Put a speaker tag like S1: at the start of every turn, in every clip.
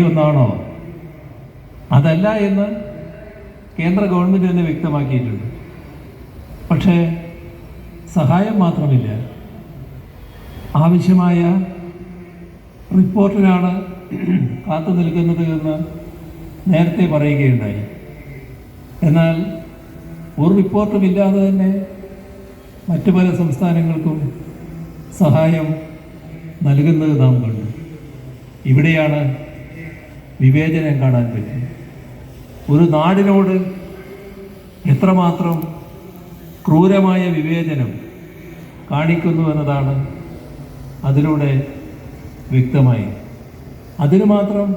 S1: ഒന്നാണോ അതല്ല എന്ന് കേന്ദ്ര ഗവൺമെന്റ് തന്നെ വ്യക്തമാക്കിയിട്ടുണ്ട്. പക്ഷേ സഹായം മാത്രമില്ല. ആവശ്യമായ റിപ്പോർട്ടിനാണ് കാത്തു നിൽക്കുന്നത് എന്ന് നേരത്തെ പറയുകയുണ്ടായി. എന്നാൽ ഒരു റിപ്പോർട്ടും ഇല്ലാതെ തന്നെ മറ്റു പല സംസ്ഥാനങ്ങൾക്കും സഹായം നൽകുന്നത് നാം കണ്ടു. ഇവിടെയാണ് വിവേചനം കാണാൻ പറ്റും. ഒരു നാടിനോട് എത്രമാത്രം ക്രൂരമായ വിവേചനം കാണിക്കുന്നു എന്നതാണ് അതിലൂടെ വ്യക്തമായി. അതിന് മാത്രം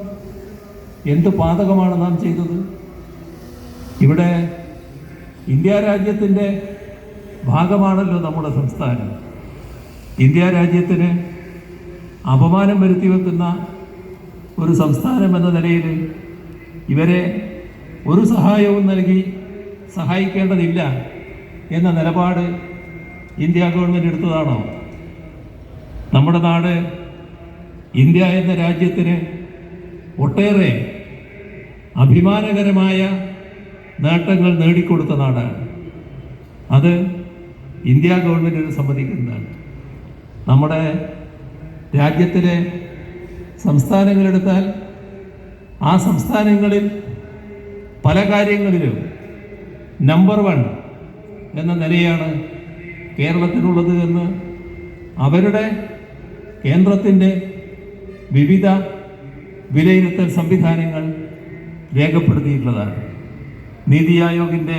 S1: എന്ത് പാതകമാണ് നാം ചെയ്തത്? ഇവിടെ ഇന്ത്യ രാജ്യത്തിന്റെ ഭാഗമാണല്ലോ നമ്മുടെ സംസ്ഥാനം. ഇന്ത്യ രാജ്യത്തിന് അപമാനം വരുത്തി വെക്കുന്ന ഒരു സംസ്ഥാനം എന്ന നിലയിൽ ഇവരെ ഒരു സഹായവും നൽകി സഹായിക്കേണ്ടതില്ല എന്ന നിലപാട് ഇന്ത്യ ഗവൺമെന്റ് എടുത്തതാണോ? നമ്മുടെ നാട് ഇന്ത്യ എന്ന രാജ്യത്തിന് ഒട്ടേറെ അഭിമാനകരമായ നേട്ടങ്ങൾ നേടിക്കൊടുത്ത നാടാണ്. അത് ഇന്ത്യ ഗവൺമെന്റിന് സമ്മതിക്കുന്നതാണ് നമ്മുടെ രാജ്യത്തിലെ സംസ്ഥാനങ്ങളെടുത്താൽ ആ സംസ്ഥാനങ്ങളിൽ പല കാര്യങ്ങളിലും നമ്പർ വൺ എന്ന നിലയാണ് കേരളത്തിനുള്ളത് എന്ന് അവരുടെ കേന്ദ്രത്തിന്റെ വിവിധ വിലയിരുത്തൽ സംവിധാനങ്ങൾ രേഖപ്പെടുത്തിയിട്ടുള്ളതാണ്. നീതി ആയോഗിന്റെ